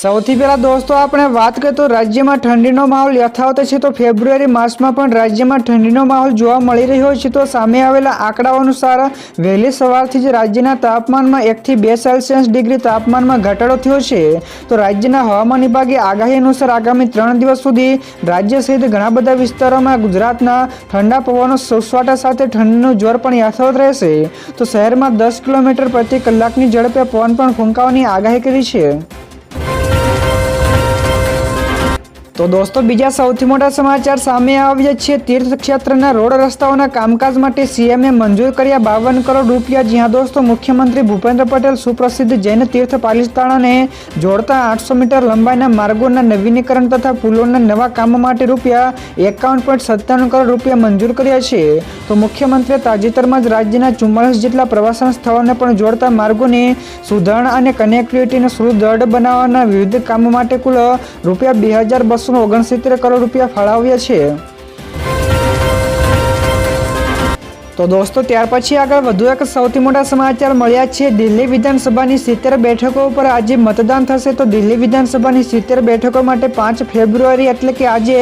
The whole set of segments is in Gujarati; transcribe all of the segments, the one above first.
સૌથી પહેલા દોસ્તો, આપણે વાત કરીએ તો રાજ્યમાં ઠંડીનો માહોલ યથાવત છે તો ફેબ્રુઆરી માસમાં પણ રાજ્યમાં ઠંડીનો માહોલ જોવા મળી રહ્યો છે તો સામે આવેલા આંકડાઓ અનુસાર વહેલી સવારથી જ રાજ્યના તાપમાનમાં એકથી બે સેલ્સિયસ ડિગ્રી તાપમાનમાં ઘટાડો થયો છે. તો રાજ્યના હવામાન વિભાગે આગાહી અનુસાર આગામી ત્રણ દિવસ સુધી રાજ્ય સહિત ઘણા બધા વિસ્તારોમાં ગુજરાતના ઠંડા પવનો સુસવાટા સાથે ઠંડીનું જોર પણ યથાવત રહેશે. તો શહેરમાં દસ કિલોમીટર પ્રતિ કલાકની ઝડપે પવન પણ ફૂંકાવાની આગાહી કરી છે. તો દોસ્તો, બીજા સૌથી મોટા સમાચાર સામે આવ્યા છે. તીર્થક્ષેત્રના રોડ રસ્તાઓના કામકાજ માટે સીએમએ મંજૂર કર્યા બાવન કરોડ રૂપિયા. જ્યાં દોસ્તો, મુખ્યમંત્રી ભૂપેન્દ્ર પટેલ સુપ્રસિદ્ધ જૈન તીર્થ પાલિસ્તાણાને જોડતા આઠસો મીટર લંબાઈના માર્ગોના નવીનીકરણ તથા પુલોના નવા કામો માટે રૂપિયા એકાવન પોઈન્ટ સત્તાણું કરોડ રૂપિયા મંજૂર કર્યા છે. તો મુખ્યમંત્રીએ તાજેતરમાં જ રાજ્યના ચુમ્માલીસ જેટલા પ્રવાસન સ્થળોને પણ જોડતા માર્ગોની સુધારણા અને કનેક્ટિવિટીને સુદૃઢ બનાવવાના વિવિધ કામો માટે કુલ રૂપિયા બે હજાર બસો ઓગણસિત્તેર કરોડ રૂપિયા ફાળવ્યા છે. તો દોસ્તો, ત્યાર પછી આગળ વધુ એક સૌથી મોટા સમાચાર મળ્યા છે. દિલ્હી વિધાનસભાની સિત્તેર બેઠકો ઉપર આજે મતદાન થશે તો દિલ્હી વિધાનસભાની સિત્તેર બેઠકો માટે પાંચ ફેબ્રુઆરી એટલે કે આજે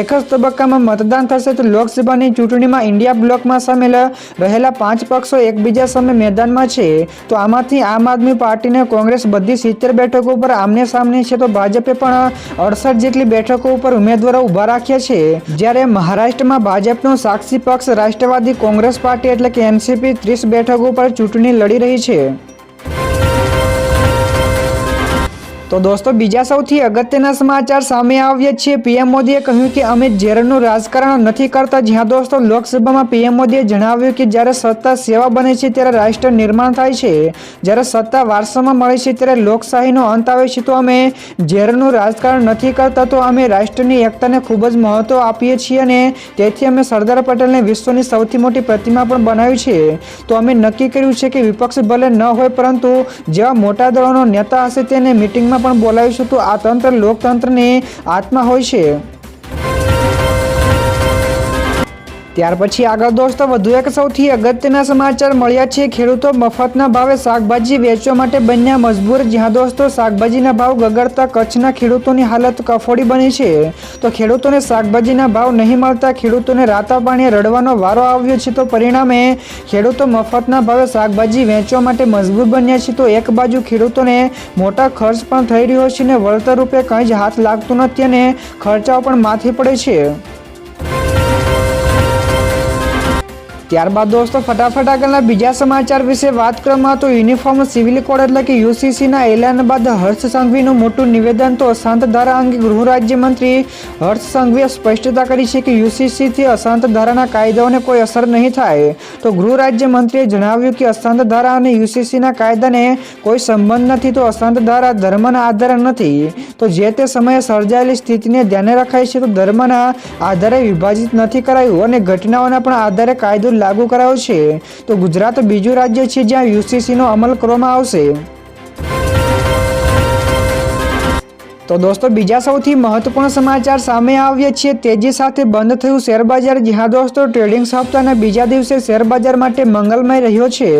એક જ તબક્કામાં મતદાન થશે તો લોકસભાની ચૂંટણીમાં ઇન્ડિયા બ્લોકમાં સામેલ રહેલા પાંચ પક્ષો એકબીજા સામે મેદાનમાં છે. તો આમાંથી આમ આદમી પાર્ટીને કોંગ્રેસ બધી સિત્તેર બેઠકો ઉપર આમને સામને છે તો ભાજપે પણ અડસઠ જેટલી બેઠકો ઉપર ઉમેદવારો ઊભા રાખ્યા છે. જ્યારે મહારાષ્ટ્રમાં ભાજપનો સાક્ષી પક્ષ રાષ્ટ્રવાદી કોંગ્રેસ પાર્ટી એટલે કે એનસીપી ત્રીસ બેઠકો પર ચૂંટણી લડી રહી છે. તો દોસ્તો, બીજા સૌથી અગત્યના સમાચાર સામે આવ્યા છે. પીએમ મોદીએ કહ્યું કે, અમે ઝેરનું રાજકારણ નથી કરતા. જ્યાં દોસ્તો, લોકસભામાં પીએમ મોદીએ જણાવ્યું કે, જ્યારે સત્તા સેવા બને છે, ત્યારે રાષ્ટ્ર નિર્માણ થાય છે. જ્યારે સત્તા વારસામાં મળે છે, ત્યારે લોકશાહીનો અંત આવે છે. તો અમે ઝેરનું રાજકારણ નથી કરતા. તો અમે રાષ્ટ્રની એકતાને ખૂબ જ મહત્ત્વ આપીએ છીએ અને તેથી અમે સરદાર પટેલને વિશ્વની સૌથી મોટી પ્રતિમા પણ બનાવી છે. તો અમે નક્કી કર્યું છે કે વિપક્ષ ભલે ન હોય, પરંતુ જેવા મોટા દળોનો નેતા હશે, તેને મિટિંગમાં પણ બોલાવીશું તો આ તંત્ર લોકતંત્રની આત્મા હોય છે. ત્યાર પછી આગળ દોસ્તો, વધુ એક સૌથી અગત્યના સમાચાર મળ્યા છે. ખેડૂતો મફતના ભાવે શાકભાજી વેચવા માટે બન્યા મજબૂર. જ્યાં દોસ્તો, શાકભાજીના ભાવ ગગડતા કચ્છના ખેડૂતોની હાલત કફોડી બની છે. તો ખેડૂતોને શાકભાજીના ભાવ નહીં મળતા ખેડૂતોને રાતા પાણીએ રડવાનો વારો આવ્યો છે. તો પરિણામે ખેડૂતો મફતના ભાવે શાકભાજી વેચવા માટે મજબૂર બન્યા છે. તો એક બાજુ ખેડૂતોને મોટા ખર્ચ પણ થઈ રહ્યો છે ને વળતર રૂપે કંઈ જ હાથ લાગતું નથી અને ખર્ચાઓ પણ માથે પડે છે. ત્યારબાદ દોસ્તો, ફટાફટ આગળના બીજા સમાચાર વિશે વાત કરવામાં તો યુનિફોર્મ સિવિલ કોડ એટલે કે યુસીસીના એલાન બાદ હર્ષ સંઘવીનું મોટું નિવેદન તો અશાંત ધારા અંગે ગૃહ રાજ્યમંત્રી હર્ષ સંઘવીએ સ્પષ્ટતા કરી છે કે યુસીસીથી અશાંત ધારાના કાયદાઓને કોઈ અસર નહીં થાય. તો ગૃહ રાજ્યમંત્રીએ જણાવ્યું કે અશાંત ધારા અને યુસીસીના કાયદાને કોઈ સંબંધ નથી તો અશાંત ધારા ધર્મના આધારે નથી. તો જે તે સમયે સર્જાયેલી સ્થિતિને ધ્યાને રખાય છે તો ધર્મના આધારે વિભાજિત નથી કરાયું અને ઘટનાઓના પણ આધારે કાયદો લાગુ કરાયો છે તો ગુજરાત બીજું રાજ્ય છે જ્યાં યુસીસીનો અમલ કરવામાં આવશે. તો દોસ્તો, બીજા સૌથી મહત્વપૂર્ણ સમાચાર સામે આવ્યા છે. તેજી સાથે બંધ થયું શેરબજાર. જ્યાં દોસ્તો ટ્રેડિંગ સપ્તાહના બીજા દિવસે શેરબજાર માટે મંગલમય રહ્યો છે.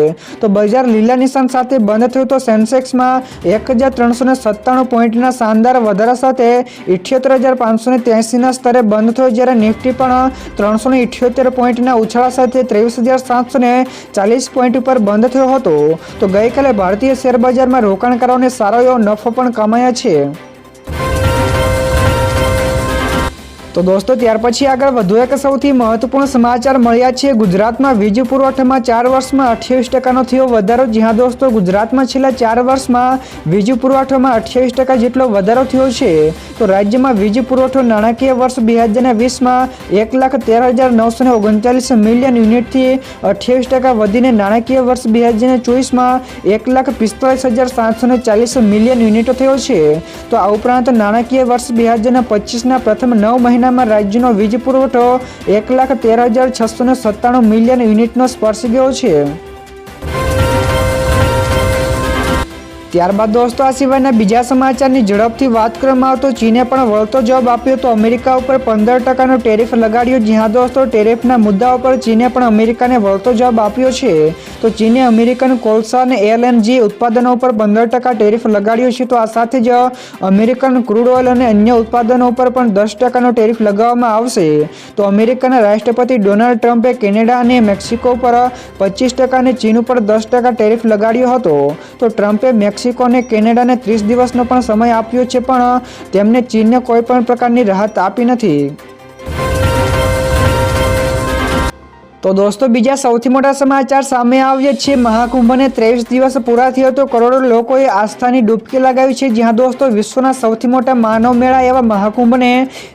તો બજાર લીલા નિશાન સાથે બંધ થયું તો સેન્સેક્સમાં એક હજાર ત્રણસો સત્તાણું પોઈન્ટના શાનદાર વધારા સાથે ઇઠ્યોતેર હજાર પાંચસો ત્યાસીના સ્તરે બંધ થયો. જ્યારે નિફ્ટી પણ ત્રણસો ઇઠ્યોતેર પોઈન્ટના ઉછાળા સાથે ત્રેવીસ હજાર સાતસો ચાલીસ પોઈન્ટ ઉપર બંધ થયો હતો. તો ગઈકાલે ભારતીય શેરબજારમાં રોકાણકારોને સારો એવો નફો પણ કમાયા છે. તો દોસ્તો, ત્યાર પછી આગળ વધુ એક સૌથી મહત્વપૂર્ણ સમાચાર મળ્યા છે. ગુજરાતમાં વીજ પુરવઠામાં ચાર વર્ષમાં અઠ્યાવીસ ટકાનો થયો વધારો. જ્યાં દોસ્તો, ગુજરાતમાં છેલ્લા ચાર વર્ષમાં વીજ પુરવઠામાં અઠ્યાવીસ ટકા જેટલો વધારો થયો છે. તો રાજ્યમાં વીજ પુરવઠો નાણાકીય વર્ષ બે હજાર વીસમાં એક લાખ તેર હજાર નવસો ઓગણચાલીસ મિલિયન યુનિટથી અઠ્યાવીસ ટકા વધીને નાણાકીય વર્ષ બે હજાર ચોવીસમાં એક લાખ પિસ્તાલીસ હજાર સાતસો ચાલીસ મિલિયન યુનિટો થયો છે. તો આ ઉપરાંત નાણાકીય વર્ષ બે હજાર પચીસના પ્રથમ નવ મહિના મહિનામાં રાજ્યનો વીજ પુરવઠો એક લાખ તેર હજાર છસો ને સત્તાણું મિલિયન યુનિટનો સ્પર્શી ગયો છે ત્યારબાદ દોસ્તો, આ સિવાયના બીજા સમાચારની ઝડપથી વાત કરવામાં આવે તો ચીને પણ વળતો જવાબ આપ્યો તો અમેરિકા ઉપર પંદર ટકાનો ટેરિફ લગાડ્યો. જ્યાં દોસ્તો, ટેરિફના મુદ્દા ઉપર ચીને પણ અમેરિકાને વળતો જવાબ આપ્યો છે. તો ચીને અમેરિકન કોલસા અને એલએનજી ઉત્પાદનો ઉપર પંદર ટકા ટેરિફ લગાડ્યો છે. તો આ સાથે જ અમેરિકન ક્રૂડ ઓઇલ અને અન્ય ઉત્પાદનો ઉપર પણ દસ ટકાનો ટેરિફ લગાવવામાં આવશે. તો અમેરિકાના રાષ્ટ્રપતિ ડોનાલ્ડ ટ્રમ્પે કેનેડા અને મેક્સિકો પર પચીસ ટકા અને ચીન ઉપર દસ ટકા ટેરિફ લગાડ્યો હતો. તો ટ્રમ્પે મેક્સિકો અને કેનેડાને ત્રીસ દિવસનો પણ સમય આપ્યો છે, પણ તેમને ચીનને કોઈ પણ પ્રકારની રાહત આપી નથી. તો દોસ્તો, બીજા સૌથી મોટા સમાચાર સામે આવ્યા છે. મહાકુંભને ત્રેવીસ દિવસ પૂરા થયો તો કરોડો લોકોએ આસ્થાની ડૂબકી લગાવી છે. જ્યાં દોસ્તો, વિશ્વના સૌથી મોટા માનવ મેળા એવા મહાકુંભને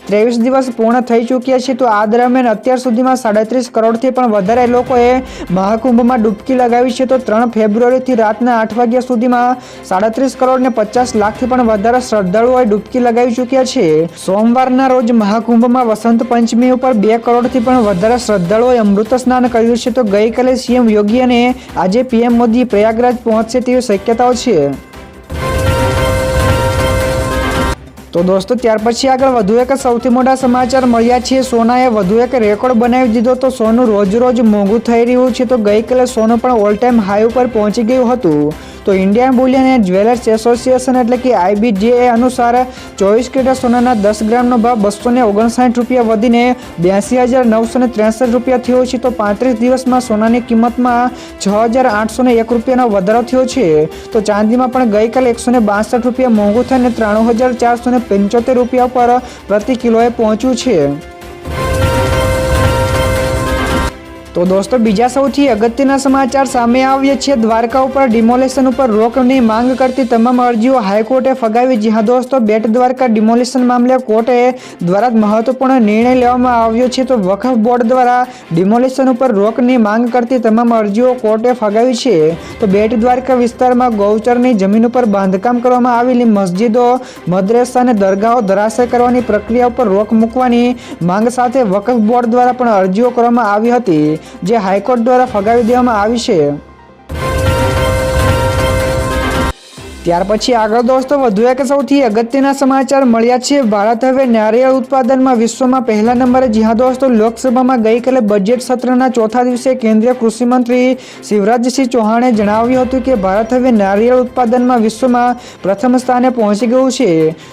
ત્રેવીસ દિવસ પૂર્ણ થઈ ચૂક્યા છે. તો આ દરમિયાન અત્યાર સુધીમાં સાડત્રીસ કરોડથી પણ વધારે લોકોએ મહાકુંભમાં ડૂબકી લગાવી છે. તો ત્રણ ફેબ્રુઆરીથી રાતના આઠ વાગ્યા સુધીમાં સાડત્રીસ કરોડ ને પચાસ લાખથી પણ વધારે શ્રદ્ધાળુઓએ ડૂબકી લગાવી ચૂક્યા છે. સોમવારના રોજ મહાકુંભમાં વસંત પંચમી ઉપર બે કરોડથી પણ વધારે શ્રદ્ધાળુઓએ અમૃત સ્નાન કર્યું છે તો ગઈકાલે સીએમ યોગી અને આજે પીએમ મોદી પ્રયાગરાજ પહોંચશે તેવી શક્યતાઓ છે. તો દોસ્તો, ત્યાર પછી આગળ વધુ એક સૌથી મોટા સમાચાર મળ્યા છે. સોનાએ વધુ એક રેકોર્ડ બનાવી દીધો તો સોનું રોજ રોજ મોંઘું થઈ રહ્યું છે. તો ગઈકાલે સોનું પણ ઓલ ટાઈમ હાઈ ઉપર પહોંચી ગયું હતું. તો Indian bullion and jewellers association એટલે કે આઈબીજીએ અનુસાર ચોવીસ કેરેટ સોનાના દસ ગ્રામનો ભાવ બસો ને ઓગણસાઠ રૂપિયા વધીને બ્યાસી હજાર નવસો ને ત્રેસઠ રૂપિયા થયો છે. તો પાંત્રીસ દિવસમાં સોનાની કિંમતમાં છ હજાર આઠસો ને એક રૂપિયાનો વધારો થયો છે. તો ચાંદીમાં પણ ગઈકાલે એકસો ને બાસઠ રૂપિયા મોંઘું થઈને ત્રાણું હજાર ચારસો ને પંચોતેર રૂપિયા પર પ્રતિ કિલોએ પહોંચ્યું છે. તો દોસ્તો, બીજા સૌથી અગત્યના સમાચાર સામે આવ્યા છે. દ્વારકા ઉપર ડિમોલેશન ઉપર રોકની માંગ કરતી તમામ અરજીઓ હાઈકોર્ટે ફગાવી. જ્યાં દોસ્તો, બેટ દ્વારકા ડિમોલેશન મામલે કોર્ટે દ્વારા મહત્વપૂર્ણ નિર્ણય લેવામાં આવ્યો છે. તો વખફ બોર્ડ દ્વારા ડિમોલેશન ઉપર રોકની માંગ કરતી તમામ અરજીઓ કોર્ટે ફગાવી છે. તો બેટ દ્વારકા વિસ્તારમાં ગૌચરની જમીન ઉપર બાંધકામ કરવામાં આવેલી મસ્જિદો, મદ્રેસા અને દરગાહો ધરાશય કરવાની પ્રક્રિયા ઉપર રોક મૂકવાની માંગ સાથે વકફ બોર્ડ દ્વારા પણ અરજીઓ કરવામાં આવી હતી. જે હાઈકોર્ટ દ્વારા ફગાવી દેવામાં આવી છે. ત્યાર પછી આગળ દોસ્તો, વધુ એક સૌથી અગત્યના સમાચાર મળ્યા છે. ભારત હવે નારિયેળ ઉત્પાદનમાં વિશ્વમાં પહેલા નંબરે જ્યાં દોસ્તો, લોકસભામાં ગઈકાલે બજેટ સત્રના ચોથા દિવસે કેન્દ્રીય કૃષિમંત્રી શિવરાજસિંહ ચૌહાણે જણાવ્યું હતું કે ભારત હવે નારિયેળ ઉત્પાદનમાં વિશ્વમાં પ્રથમ સ્થાને પહોંચી ગયું છે.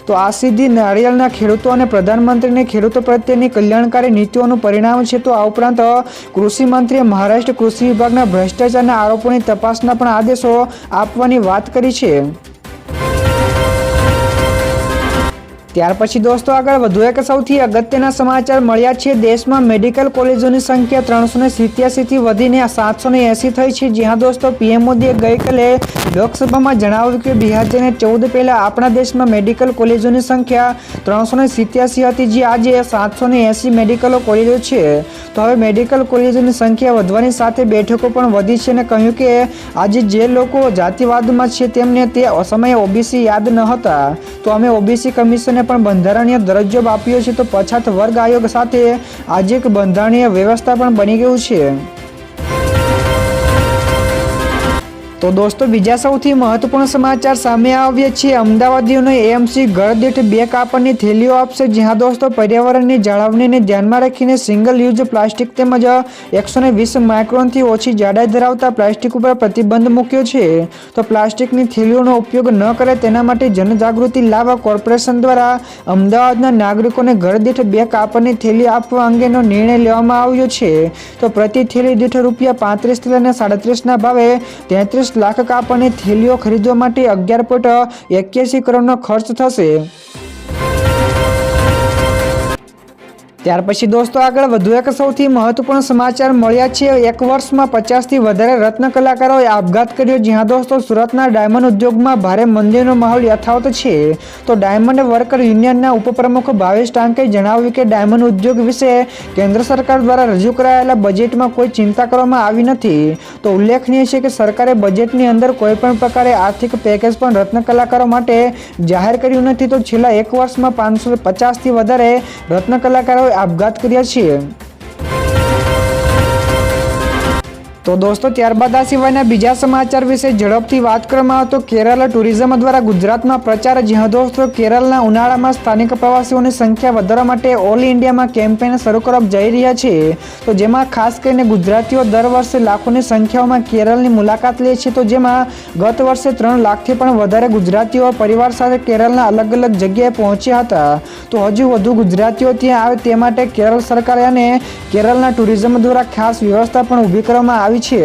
તો આ સિદ્ધિ નારિયેળના ખેડૂતો અને પ્રધાનમંત્રીને ખેડૂતો પ્રત્યેની કલ્યાણકારી નીતિઓનું પરિણામ છે. તો આ ઉપરાંત કૃષિમંત્રીએ મહારાષ્ટ્ર કૃષિ વિભાગના ભ્રષ્ટાચારના આરોપોની તપાસના પણ આદેશો આપવાની વાત કરી છે. ત્યાર પછી દોસ્તો આગળ વધુ એક સૌથી અગત્યના સમાચાર મળ્યા છે. દેશમાં મેડિકલ કોલેજોની સંખ્યા ત્રણસો ને સિત્યાસીથી વધીને સાતસો ને એંસી થઈ છે. જ્યાં દોસ્તો પીએમ મોદીએ ગઈકાલે લોકસભામાં જણાવ્યું કે બે હજાર ચૌદ પહેલાં આપણા દેશમાં મેડિકલ કોલેજોની સંખ્યા ત્રણસો ને સિત્યાસી હતી, જે આજે સાતસો ને એંસી મેડિકલો કોલેજો છે. તો હવે મેડિકલ કોલેજોની સંખ્યા વધવાની સાથે બેઠકો પણ વધી છે અને કહ્યું કે આજે જે લોકો જાતિવાદમાં છે તેમને તે સમયે ઓબીસી યાદ ન હતા. તો અમે ઓબીસી કમિશને પણ બંધારણીય દરજ્જો આપ્યો છે તો પછાત વર્ગ આયોગ સાથે આજે એક બંધારણીય વ્યવસ્થા પણ બની ગયું છે. તો દોસ્તો, બીજા સૌથી મહત્વપૂર્ણ સમાચાર સામે આવ્યા છે. અમદાવાદીઓને એએમસી ઘર દીઠ બે કાપડની થેલીઓ આપશે. જ્યાં દોસ્તો, પર્યાવરણની જાળવણીને ધ્યાનમાં રાખીને સિંગલ યુઝ પ્લાસ્ટિક તેમજ એકસો ને વીસ માઇક્રોનથી ઓછી જાડાઈ ધરાવતા પ્લાસ્ટિક ઉપર પ્રતિબંધ મૂક્યો છે. તો પ્લાસ્ટિકની થેલીઓનો ઉપયોગ ન કરે તેના માટે જનજાગૃતિ લાવવા કોર્પોરેશન દ્વારા અમદાવાદના નાગરિકોને ઘર દીઠ બે કાપડની થેલી આપવા અંગેનો નિર્ણય લેવામાં આવ્યો છે. તો પ્રતિ થેલી દીઠ રૂપિયા પાંત્રીસથી લઈને સાડત્રીસના ભાવે તેત્રીસ લાખ કાપડની થેલીઓ ખરીદવા માટે અગિયાર પોઈન્ટ એક્યાસી કરોડનો ખર્ચ થશે. ત્યાર પછી દોસ્તો આગળ વધુ એક સૌથી મહત્વપૂર્ણ સમાચાર મળ્યા છે. એક વર્ષમાં પચાસથી વધારે રત્ન કલાકારોએ આપઘાત કર્યો. જ્યાં દોસ્તો સુરતના ડાયમંડ ઉદ્યોગમાં ભારે મંદીનો માહોલ યથાવત છે. તો ડાયમંડ વર્કર યુનિયનના ઉપપ્રમુખ ભાવેશ ટાંકે જણાવ્યું કે ડાયમંડ ઉદ્યોગ વિશે કેન્દ્ર સરકાર દ્વારા રજૂ કરાયેલા બજેટમાં કોઈ ચિંતા કરવામાં આવી નથી. તો ઉલ્લેખનીય છે કે સરકારે બજેટની અંદર કોઈપણ પ્રકારે આર્થિક પેકેજ પણ રત્ન કલાકારો માટે જાહેર કર્યું નથી. તો છેલ્લા એક વર્ષમાં પાંચસો પચાસથી વધારે રત્ન કલાકારોએ આપઘાત કર્યા છે તો દોસ્તો, ત્યારબાદ આ સિવાયના બીજા સમાચાર વિશે ઝડપથી વાત કરવામાં આવે તો કેરળ ટુરિઝમ દ્વારા ગુજરાતમાં પ્રચાર જ્યાં દોસ્તો કેરળના ઉનાળામાં સ્થાનિક પ્રવાસીઓની સંખ્યા વધારવા માટે ઓલ ઇન્ડિયામાં કેમ્પેન શરૂ કરવા જઈ રહ્યા છે. તો જેમાં ખાસ કરીને ગુજરાતીઓ દર વર્ષે લાખોની સંખ્યાઓમાં કેરળની મુલાકાત લે છે. તો જેમાં ગત વર્ષે ત્રણ લાખથી પણ વધારે ગુજરાતીઓ પરિવાર સાથે કેરળના અલગ અલગ જગ્યાએ પહોંચ્યા હતા. તો હજુ વધુ ગુજરાતીઓ ત્યાં આવે તે માટે કેરળ સરકારે અને કેરળના ટુરિઝમ દ્વારા ખાસ વ્યવસ્થા પણ ઊભી કરવામાં આવી છે.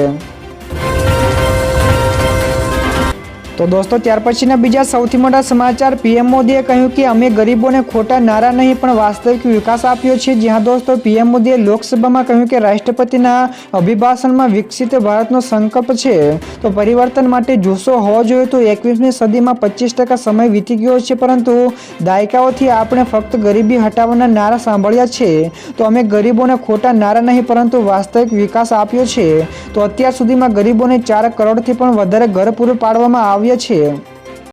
તો દોસ્તો, ત્યાર પછીના બીજા સૌથી મોટા સમાચાર, પીએમ મોદીએ કહ્યું કે અમે ગરીબોને ખોટા નારા નહીં, પણ વાસ્તવિક વિકાસ આપ્યો છે. જ્યાં દોસ્તો, પીએમ મોદીએ લોકસભામાં કહ્યું કે રાષ્ટ્રપતિના અભિભાષણમાં વિકસિત ભારતનો સંકલ્પ છે. તો પરિવર્તન માટે જુસ્સો હોવો જોઈએ તો એકવીસમી સદીમાં પચીસ ટકા સમય વીતી ગયો છે, પરંતુ દાયકાઓથી આપણે ફક્ત ગરીબી હટાવવાના નારા સાંભળ્યા છે. તો અમે ગરીબોને ખોટા નારા નહીં, પરંતુ વાસ્તવિક વિકાસ આપ્યો છે. તો અત્યાર સુધીમાં ગરીબોને ચાર કરોડથી પણ વધારે ઘર પૂરું પાડવામાં આવ્યા છે